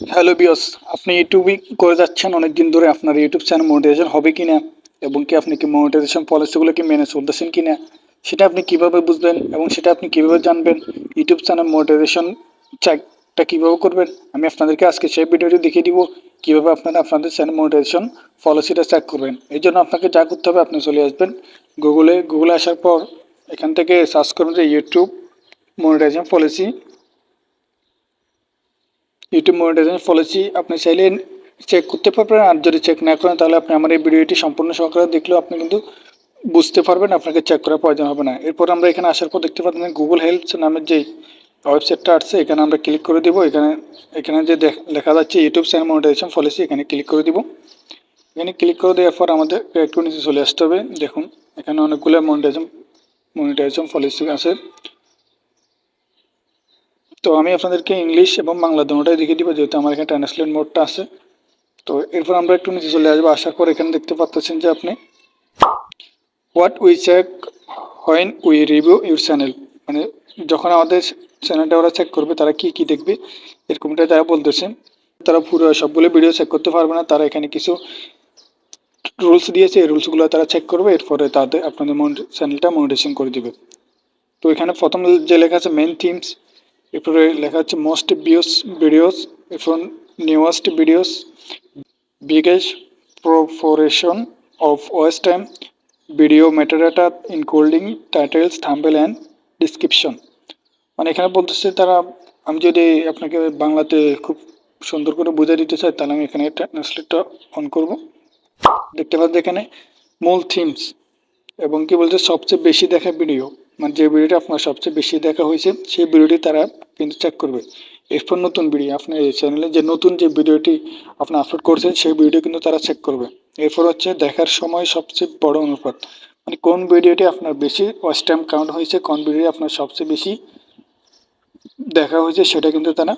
Hello বিয়স আপনি ইউটিউবে করে যাচ্ছেন অনেক দিন ধরে আপনার ইউটিউব চ্যানেল মনিটাইজেশন হবে কি না এবং কি আপনি কি মনিটাইজেশন পলিসিগুলো কি মেনে চলতেছেন কি না সেটা আপনি কীভাবে বুঝবেন এবং সেটা আপনি কীভাবে জানবেন? ইউটিউব চ্যানেল মনিটাইজেশন চেকটা কীভাবে করবেন? আমি আপনাদেরকে আজকে সেই ভিডিওটি দেখিয়ে দিব, কীভাবে আপনারা আপনাদের চ্যানেল মনিটাইজেশন পলিসিটা চেক করবেন। এই জন্য আপনাকে যা করতে হবে, আপনি চলে আসবেন গুগলে গুগলে আসার পর এখান থেকে সার্চ করবেন যে YouTube monetization policy YouTube monetization policy আপনি চাইলে চেক করতে পারবেন। আর যদি চেক না করেন, তাহলে আপনি আমার এই ভিডিওটি সম্পূর্ণ সহকারে দেখলেও আপনি কিন্তু বুঝতে পারবেন, আপনাকে চেক করার প্রয়োজন হবে না। এরপর আমরা এখানে আসার পর দেখতে পাচ্ছেন গুগল হেল্পস নামের যে ওয়েবসাইটটা আসছে এখানে আমরা ক্লিক করে দিব। এখানে এখানে যে দেখ- যাচ্ছে ইউটিউব চ্যানেল মনিটাইজেশন পলিসি এখানে ক্লিক করে দিব। এখানে ক্লিক করে দেওয়ার পর আমাদের একটু নিচে চলে আসতে হবে। দেখুন, এখানে অনেকগুলো মনিটাইজেশন মনিটাইজেশন পলিসি আছে। তো আমি আপনাদেরকে ইংলিশ এবং বাংলা দুটোটাই দেখিয়ে দিব, যেহেতু আমার এখানে ট্রান্সলেট মোডটা আছে। তো এরপর আমরা একটু নিচে চলে আসব। আসার পর এখানে দেখতে পাচ্ছেন যে আপনি what we check when we review your channel মানে যখন আমাদের চ্যানেলটা ওরা চেক করবে, তারা কি কি দেখবে, এরকমটাই তারা বলতেছেন তারা পুরো সবগুলো ভিডিও চেক করতে পারবে না। তারা এখানে কিছু রুলস দিয়েছে, এই রুলসগুলো তারা চেক করবে, এরপরে তাদের আপনাদের চ্যানেলটা মনিটেশন করে দিবে। তো এখানে প্রথম যে লেখা আছে মেন থিমস এরপরে লেখা আছে মোস্ট ভিউস ভিডিওস এরপর newest videos biggest proportion of watch time video metadata, including titles thumbnail and description. মানে এখানে বলতেছে তারা, আমি যদি আপনাকে বাংলাতে খুব সুন্দর করে বুঝিয়ে দিতে চাই, তাহলে আমি এখানে ট্রান্সলেটটা অন করব। দেখতে পাচ্ছি এখানে মূল থিমস এবং কি বলছে, সবচেয়ে বেশি দেখা ভিডিও মানে যে ভিডিওটা আপনার সবচেয়ে বেশি দেখা হয়েছে, সেই ভিডিওটি তারা কিন্তু চেক করবে। এরপর নতুন ভিডিও আপনার এই চ্যানেলে যে নতুন যে ভিডিওটি আপনি আপলোড করছেন, সেই ভিডিও কিন্তু তারা চেক করবে। এরপর হচ্ছে দেখার সময় সবচেয়ে বড় অনুপাত। মানে কোন ভিডিওটি আপনার বেশি ওয়াচ টাইম কাউন্ট হয়েছে, কোন ভিডিও আপনার সবচেয়ে বেশি দেখা হয়েছে, সেটা কিন্তু তারা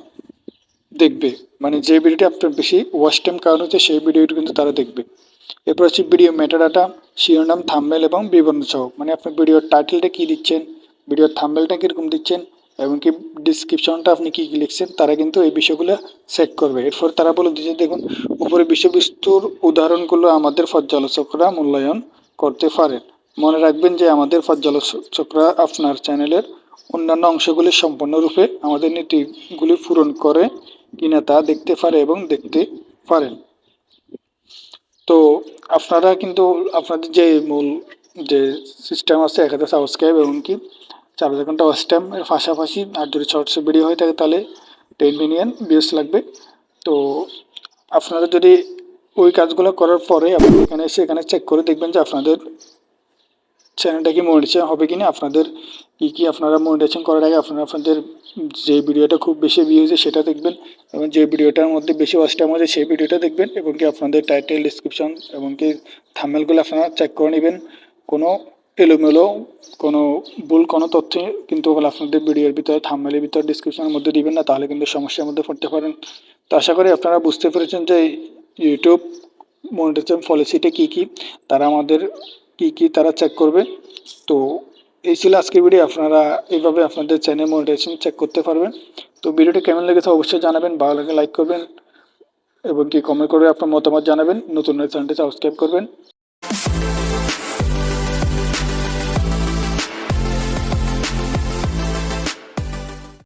দেখবে। মানে যে ভিডিওটি আপনার বেশি ওয়াচ টাইম কাউন্ট হয়েছে, সেই ভিডিওটি কিন্তু তারা দেখবে। এরপর হচ্ছে ভিডিও মেটাডাটা শিরোনাম থাম্বেল এবং বিবরণ সহ মানে আপনি ভিডিওর টাইটেলটা কী দিচ্ছেন ভিডিওর থাম্বেলটা কীরকম দিচ্ছেন, এবং কি ডিসক্রিপশনটা আপনি কী কী লিখছেন, তারা কিন্তু এই বিষয়গুলো চেক করবে। এরপর তারা বলে দিচ্ছে, দেখুন, উপরে বিষয়বস্তুর উদাহরণগুলো আমাদের পর্যালোচকরা মূল্যায়ন করতে পারেন। মনে রাখবেন যে আমাদের পর্যালোচকরা আপনার চ্যানেলের অন্যান্য অংশগুলি সম্পূর্ণরূপে আমাদের নীতিগুলি পূরণ করে কিনা তা দেখতে পারে এবং দেখতে পারেন। তো আপনারা কিন্তু আপনাদের যে মূল যে সিস্টেম আছে এক হাজার সাবস্ক্রাইব এবং কি চার হাজার ঘণ্টা ওয়াস্টাম এর পাশাপাশি আর যদি শর্টস ভিডিও হয়ে থাকে তাহলে টেন মিলিয়ন ভিউস লাগবে। তো আপনারা যদি ওই কাজগুলো করার পরে আপনি এখানে এসে এখানে চেক করে দেখবেন যে আপনাদের চ্যানেলটা কি মনিটেশন হবে কি না আপনাদের কী কী আপনারা মনিটেশন করার আগে আপনারা আপনাদের যে ভিডিওটা খুব বেশি ভিউ হয়েছে সেটা দেখবেন এবং যে ভিডিওটার মধ্যে বেশি ওয়াচ টাইম হয়েছে সেই ভিডিওটা দেখবেন এবং কি আপনাদের টাইটেল ডিসক্রিপশন এবং কি থামেলগুলো আপনারা চেক করে নেবেন। কোনো এলোমেলো, কোনো ভুল, কোনো তথ্য কিন্তু আপনাদের ভিডিওর ভিতরে থামেলের ভিতরে ডিসক্রিপশনের মধ্যে দিবেন না, তাহলে কিন্তু সমস্যার মধ্যে পড়তে পারেন। তো আশা করি আপনারা বুঝতে পেরেছেন যে ইউটিউব মনিটাইজেশন পলিসিটা কী কী, তারা আমাদের কী, কি তারা চেক করবে? তো এই ছিল আজকের ভিডিও আপনারা এইভাবে আপনাদের চ্যানেল মনিটাইজেশন চেক করতে পারবেন। তো ভিডিওটি কেমন লেগেছে অবশ্যই জানাবেন। ভালো লাগে লাইক করবেন এবং কি কমেন্ট করে আপনার মতামত জানাবেন। নতুন চ্যানেলটি সাবস্ক্রাইব করবেন।